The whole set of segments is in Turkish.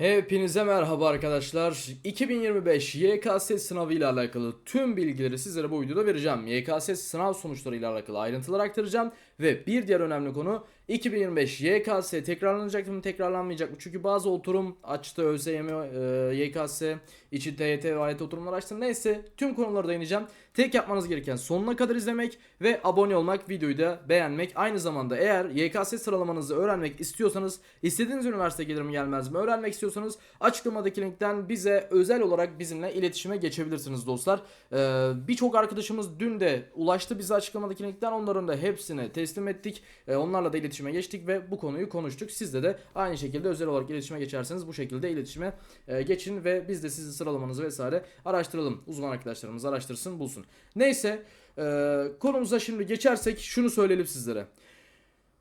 Hepinize merhaba arkadaşlar. 2025 YKS sınavı ile alakalı tüm bilgileri sizlere bu videoda vereceğim. YKS sınav sonuçları ile alakalı ayrıntılar aktaracağım ve bir diğer önemli konu 2025 YKS tekrarlanacak mı tekrarlanmayacak mı? Çünkü bazı oturum açtı ÖSYM, e, YKS, içi TYT ve AYT oturumlar açtı. Neyse tüm konulara değineceğim. Tek yapmanız gereken sonuna kadar izlemek ve abone olmak, videoyu da beğenmek. Aynı zamanda eğer YKS sıralamanızı öğrenmek istiyorsanız, istediğiniz üniversite gelir mi gelmez mi öğrenmek istiyorsanız açıklamadaki linkten bize özel olarak bizimle iletişime geçebilirsiniz dostlar. Ee, Birçok arkadaşımız dün de ulaştı bize açıklamadaki linkten onların da hepsini teslim ettik. Ee, onlarla da iletişime geçtik ve bu konuyu konuştuk. Sizde de aynı şekilde özel olarak iletişime geçerseniz bu şekilde iletişime e, geçin ve biz de sizin sıralamanızı vesaire araştıralım. Uzman arkadaşlarımız araştırsın bulsun. Neyse e, konumuza şimdi geçersek şunu söyleyelim sizlere.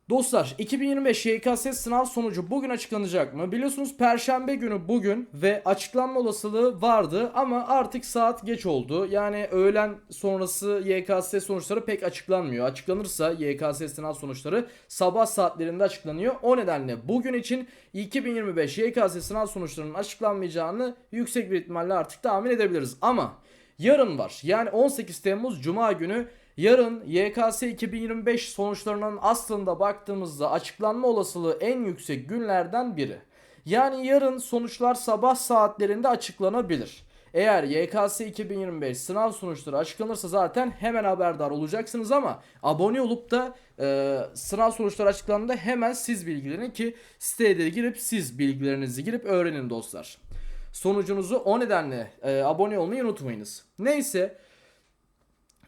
Dostlar 2025 YKS sınav sonucu bugün açıklanacak mı? Biliyorsunuz perşembe günü bugün ve açıklanma olasılığı vardı ama artık saat geç oldu. Yani öğlen sonrası YKS sonuçları pek açıklanmıyor. Açıklanırsa YKS sınav sonuçları sabah saatlerinde açıklanıyor. O nedenle bugün için 2025 YKS sınav sonuçlarının açıklanmayacağını yüksek bir ihtimalle artık tahmin edebiliriz. Ama yarın var. Yani 18 Temmuz Cuma günü Yarın YKS 2025 sonuçlarının aslında baktığımızda açıklanma olasılığı en yüksek günlerden biri. Yani yarın sonuçlar sabah saatlerinde açıklanabilir. Eğer YKS 2025 sınav sonuçları açıklanırsa zaten hemen haberdar olacaksınız ama abone olup da e, sınav sonuçları açıklandığında hemen siz bilgilerin ki siteye de girip siz bilgilerinizi girip öğrenin dostlar. Sonucunuzu o nedenle e, abone olmayı unutmayınız. Neyse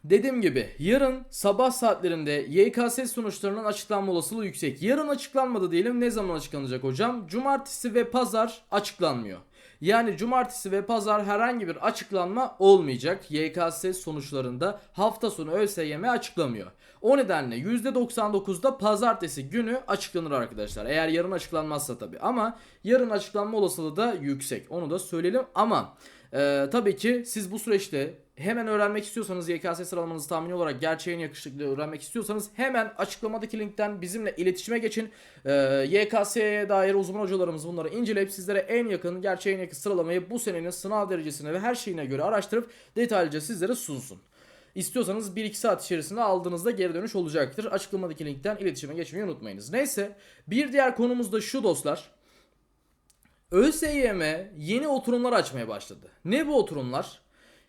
Dediğim gibi yarın sabah saatlerinde YKS sonuçlarının açıklanma olasılığı yüksek. Yarın açıklanmadı diyelim ne zaman açıklanacak hocam? Cumartesi ve pazar açıklanmıyor. Yani cumartesi ve pazar herhangi bir açıklanma olmayacak. YKS sonuçlarında hafta sonu ÖSYM açıklamıyor. O nedenle %99'da pazartesi günü açıklanır arkadaşlar. Eğer yarın açıklanmazsa tabi. Ama yarın açıklanma olasılığı da yüksek. Onu da söyleyelim. Ama ee, tabii ki siz bu süreçte hemen öğrenmek istiyorsanız YKS sıralamanızı tahmini olarak gerçeğin yakışıklı öğrenmek istiyorsanız hemen açıklamadaki linkten bizimle iletişime geçin. Ee, YKS'ye dair uzman hocalarımız bunları inceleyip sizlere en yakın gerçeğin yakın sıralamayı bu senenin sınav derecesine ve her şeyine göre araştırıp detaylıca sizlere sunsun. İstiyorsanız 1-2 saat içerisinde aldığınızda geri dönüş olacaktır. Açıklamadaki linkten iletişime geçmeyi unutmayınız. Neyse bir diğer konumuz da şu dostlar. ÖSYM yeni oturumlar açmaya başladı. Ne bu oturumlar?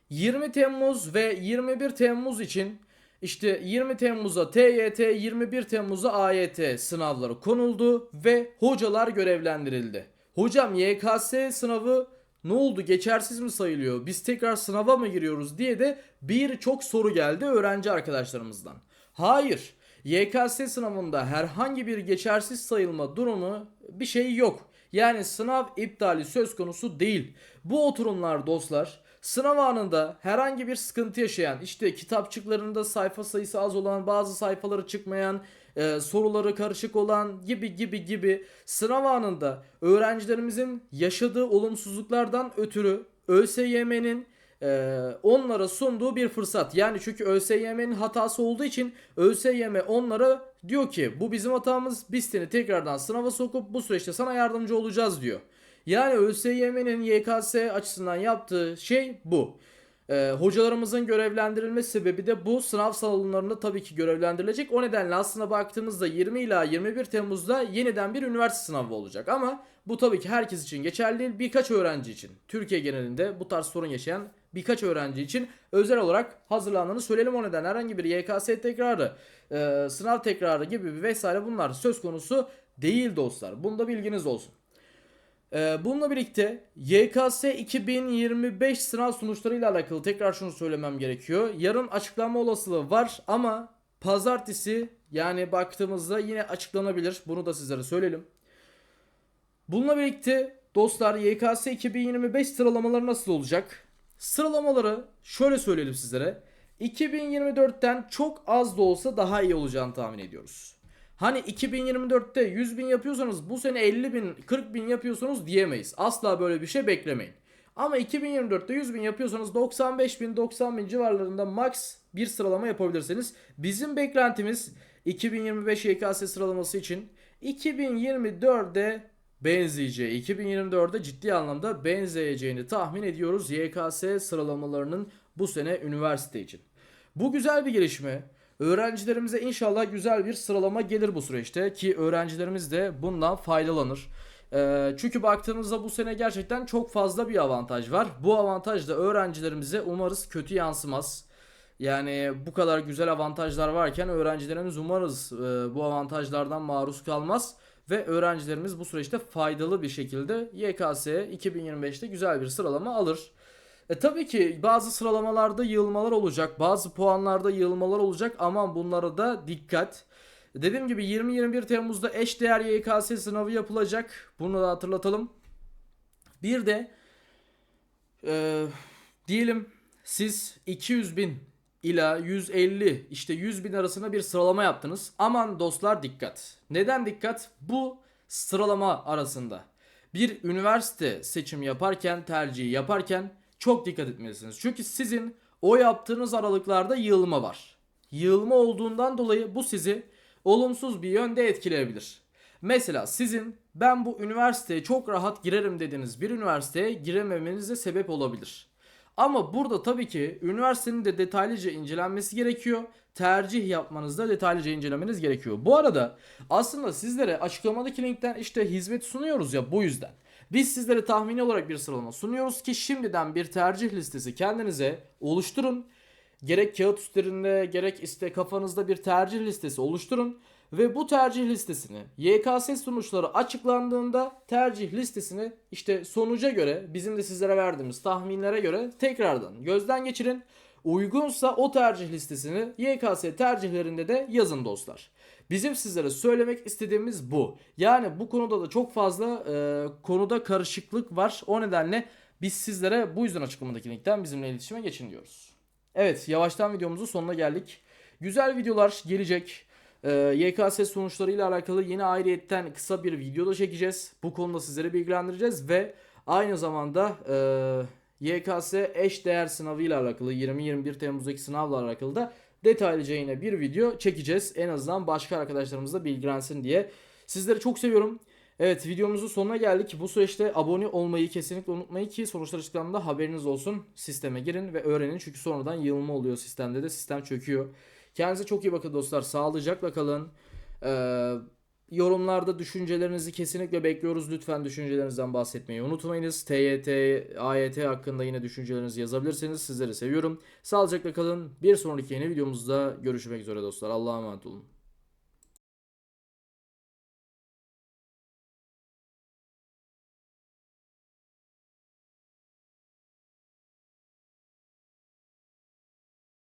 20 Temmuz ve 21 Temmuz için işte 20 Temmuz'a TYT, 21 Temmuz'a AYT sınavları konuldu ve hocalar görevlendirildi. Hocam YKS sınavı ne oldu geçersiz mi sayılıyor biz tekrar sınava mı giriyoruz diye de birçok soru geldi öğrenci arkadaşlarımızdan. Hayır YKS sınavında herhangi bir geçersiz sayılma durumu bir şey yok. Yani sınav iptali söz konusu değil. Bu oturumlar dostlar sınav anında herhangi bir sıkıntı yaşayan işte kitapçıklarında sayfa sayısı az olan bazı sayfaları çıkmayan e, soruları karışık olan gibi gibi gibi sınav anında öğrencilerimizin yaşadığı olumsuzluklardan ötürü ÖSYM'nin e, onlara sunduğu bir fırsat. Yani çünkü ÖSYM'nin hatası olduğu için ÖSYM onlara diyor ki bu bizim hatamız biz seni tekrardan sınava sokup bu süreçte sana yardımcı olacağız diyor. Yani ÖSYM'nin YKS açısından yaptığı şey bu. Ee, hocalarımızın görevlendirilme sebebi de bu sınav salonlarında tabii ki görevlendirilecek. O nedenle aslında baktığımızda 20 ila 21 Temmuz'da yeniden bir üniversite sınavı olacak. Ama bu tabii ki herkes için geçerli değil. Birkaç öğrenci için Türkiye genelinde bu tarz sorun yaşayan birkaç öğrenci için özel olarak hazırlandığını söyleyelim. O nedenle herhangi bir YKS tekrarı, e, sınav tekrarı gibi vesaire bunlar söz konusu değil dostlar. Bunda bilginiz olsun. Ee, bununla birlikte YKS 2025 sınav sonuçlarıyla alakalı tekrar şunu söylemem gerekiyor. Yarın açıklanma olasılığı var ama pazartesi yani baktığımızda yine açıklanabilir. Bunu da sizlere söyleyelim. Bununla birlikte dostlar YKS 2025 sıralamaları nasıl olacak? Sıralamaları şöyle söyleyelim sizlere. 2024'ten çok az da olsa daha iyi olacağını tahmin ediyoruz. Hani 2024'te 100 bin yapıyorsanız bu sene 50 bin 40 bin yapıyorsunuz diyemeyiz. Asla böyle bir şey beklemeyin. Ama 2024'te 100 bin yapıyorsanız 95 bin 90 bin civarlarında max bir sıralama yapabilirsiniz. Bizim beklentimiz 2025 YKS sıralaması için 2024'de benzeyeceği, 2024'de ciddi anlamda benzeyeceğini tahmin ediyoruz YKS sıralamalarının bu sene üniversite için. Bu güzel bir gelişme. Öğrencilerimize inşallah güzel bir sıralama gelir bu süreçte ki öğrencilerimiz de bundan faydalanır. Ee, çünkü baktığımızda bu sene gerçekten çok fazla bir avantaj var. Bu avantaj da öğrencilerimize umarız kötü yansımaz. Yani bu kadar güzel avantajlar varken öğrencilerimiz umarız e, bu avantajlardan maruz kalmaz ve öğrencilerimiz bu süreçte faydalı bir şekilde YKS 2025'te güzel bir sıralama alır. E tabii ki bazı sıralamalarda yığılmalar olacak, bazı puanlarda yığılmalar olacak. Aman bunlara da dikkat. Dediğim gibi 20-21 Temmuz'da eş değer YKS sınavı yapılacak. Bunu da hatırlatalım. Bir de e, diyelim siz 200 bin ila 150 işte 100 bin arasında bir sıralama yaptınız. Aman dostlar dikkat. Neden dikkat? Bu sıralama arasında bir üniversite seçimi yaparken tercihi yaparken çok dikkat etmelisiniz. Çünkü sizin o yaptığınız aralıklarda yığılma var. Yığılma olduğundan dolayı bu sizi olumsuz bir yönde etkileyebilir. Mesela sizin ben bu üniversiteye çok rahat girerim dediğiniz bir üniversiteye girememenize sebep olabilir. Ama burada tabii ki üniversitenin de detaylıca incelenmesi gerekiyor. Tercih yapmanızda detaylıca incelemeniz gerekiyor. Bu arada aslında sizlere açıklamadaki linkten işte hizmet sunuyoruz ya bu yüzden. Biz sizlere tahmini olarak bir sıralama sunuyoruz ki şimdiden bir tercih listesi kendinize oluşturun. Gerek kağıt üstlerinde gerek işte kafanızda bir tercih listesi oluşturun. Ve bu tercih listesini YKS sonuçları açıklandığında tercih listesini işte sonuca göre bizim de sizlere verdiğimiz tahminlere göre tekrardan gözden geçirin. Uygunsa o tercih listesini YKS tercihlerinde de yazın dostlar. Bizim sizlere söylemek istediğimiz bu. Yani bu konuda da çok fazla e, konuda karışıklık var. O nedenle biz sizlere bu yüzden açıklamadaki linkten bizimle iletişime geçin diyoruz. Evet yavaştan videomuzun sonuna geldik. Güzel videolar gelecek. Ee, YKS sonuçlarıyla alakalı yeni ayrıyetten kısa bir video da çekeceğiz. Bu konuda sizlere bilgilendireceğiz ve aynı zamanda e, YKS eş değer sınavıyla alakalı 20-21 Temmuz'daki sınavla alakalı da detaylıca yine bir video çekeceğiz. En azından başka arkadaşlarımız da bilgilensin diye. Sizleri çok seviyorum. Evet videomuzun sonuna geldik. Bu süreçte abone olmayı kesinlikle unutmayın ki sonuçlar açıklandığında haberiniz olsun. Sisteme girin ve öğrenin çünkü sonradan yığılma oluyor sistemde de sistem çöküyor. Kendinize çok iyi bakın dostlar. Sağlıcakla kalın. Ee, yorumlarda düşüncelerinizi kesinlikle bekliyoruz. Lütfen düşüncelerinizden bahsetmeyi unutmayınız. TYT, AYT hakkında yine düşüncelerinizi yazabilirsiniz. Sizleri seviyorum. Sağlıcakla kalın. Bir sonraki yeni videomuzda görüşmek üzere dostlar. Allah'a emanet olun.